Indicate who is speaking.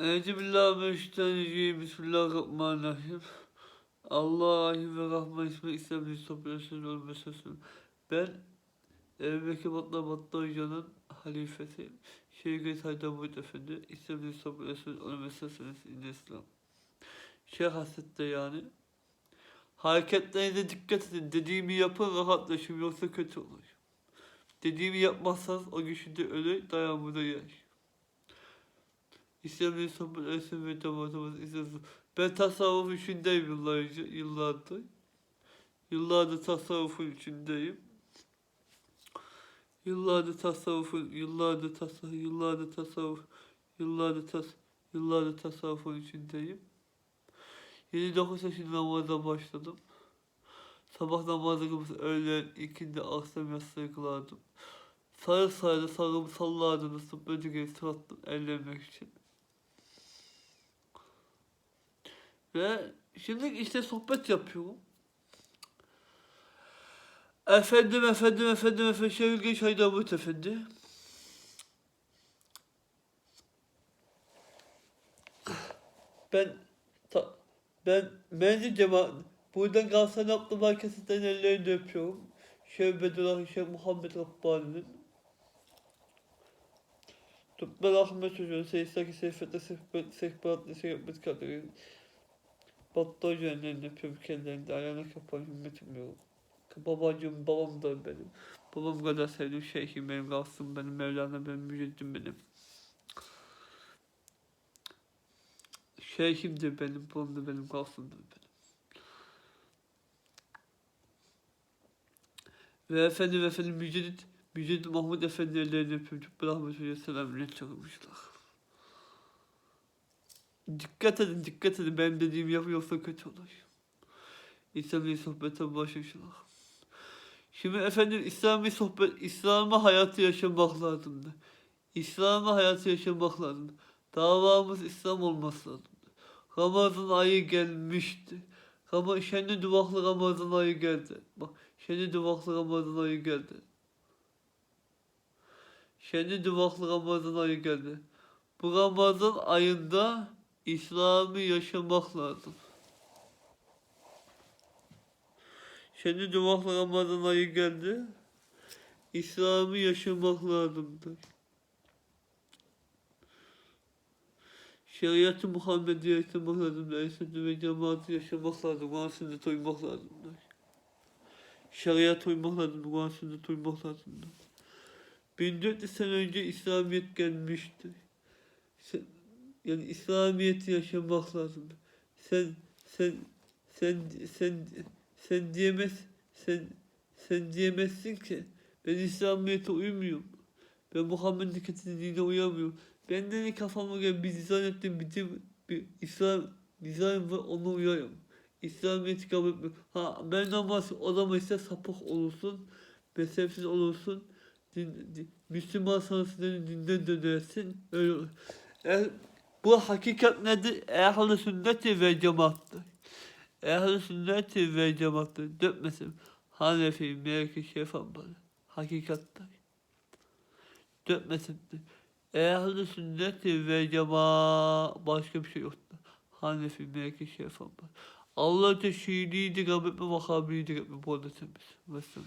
Speaker 1: Euzubillahimineşşeytanirracim. Bismillahirrahmanirrahim. Allah'ı ve Rahman ismi İslam'ın sohbetinin olmasın. Ben Ebu Bekir Batla Batla Hoca'nın halifesi Şeyh Haydar Muhit Efendi İslam'ın sohbetinin olmasın İslam. Şeyh Hasret'te yani. Hareketlerinize dikkat edin. Dediğimi yapın rahatlaşın yoksa kötü olur. Dediğimi yapmazsanız o kişi de ölür dayanmada yer. İslam'ın sohbet etsin ve damatımız izlesin. Ben tasavvuf içindeyim yıllarca, yıllardır. Yıllardır tasavvufun içindeyim. Yıllardır tasavvufun, yıllardır tasavvuf, yıllardır tasavvuf, yıllardır tas, yıllardır tasavvufun içindeyim. 29 yaşında namaza başladım. Sabah namazı kılıp öğlen, ikindi, akşam yastığı kılardım. Sarı sarı sarımı sallardım, ısıp böceği sırattım ellemek için. Ve şimdi işte sohbet yapıyorum. Efendim, efendim, efendim, efendim, Şevki Şahin Mahmut Efendi. Ben, ta, ben menzil cemaat, buradan Galatasaray Naklı Merkezi'nden ellerini öpüyorum. Şeyh Bedullah, Şeyh Muhammed Rabbani'nin. Tutman Ahmet Hoca'nın, Seyistaki Seyfet'le Sehbet, Sehbat'la Sehbet Kadir'in. Battı Elini öpüyorum kendilerinde, ayağına kapan hümmetim yok. Babacığım, babam da benim. Babam kadar sevdiğim şeyhim benim, Gavsım benim, Mevlana benim, Müceddim benim. Şeyhim de benim, babam da benim, Gavsım da benim. Ve efendim efendim Mücedit, Mücedit Mahmut Efendi ellerini öpüyorum. Cübbel Ahmet Hoca'ya selamlar çakılmışlar. Dikkat edin, dikkat edin. Benim dediğimi yapıyorsa kötü olur. İslami sohbete başlayışlar. Şimdi efendim İslami sohbet, İslami hayatı yaşamak lazımdı. İslami hayatı yaşamak lazımdı. Davamız İslam olması lazımdı. Ramazan ayı gelmişti. Ama şenli duvaklı Ramazan ayı geldi. Bak şenli duvaklı Ramazan ayı geldi. Şenli duvaklı Ramazan ayı geldi. Bu Ramazan ayında İslam'ı yaşamak lazım. Şimdi duvaklı Ramazan ayı geldi. İslam'ı yaşamak lazımdır. Şeriatı Muhammed'i yaşamak lazımdır. Aleyhisselatü ve cemaati yaşamak lazım. Kur'an sünnet uymak lazımdır. Şeriat uymak lazımdır. Kur'an sünnet uymak lazımdır. 1400 sene önce İslamiyet gelmiştir. Yani İslamiyet'i yaşamak lazım. Sen sen sen sen sen diyemez sen sen diyemezsin ki ben İslamiyet'e uymuyorum. Ben Muhammed'in dinine uyamıyorum. Ben de kafama göre bir dizayn ettim bir, bir İslam dizayn var ona uyuyorum. İslamiyet'i kabul etmiyorum. Ha ben namaz o zaman ise sapık olursun. Mezhepsiz olursun. Din, din, Müslüman sanatçıların dinden dönersin. Öyle. Eğer, bu hakikat nedir? Ehl-i sünneti ve cemaattır. Ehl-i sünneti ve cemaattır. Dökmesin. Hanefi, Meleki, Şefambalı. Hakikattır. Dökmesin. Ehl-i sünneti ve cemaat başka bir şey yoktur. Hanefi, Meleki, Şefambalı. Allah da Şiili'ydi, Rabbim ve Vahhabi'ydi, Rabbim bu arada temiz. Mesela.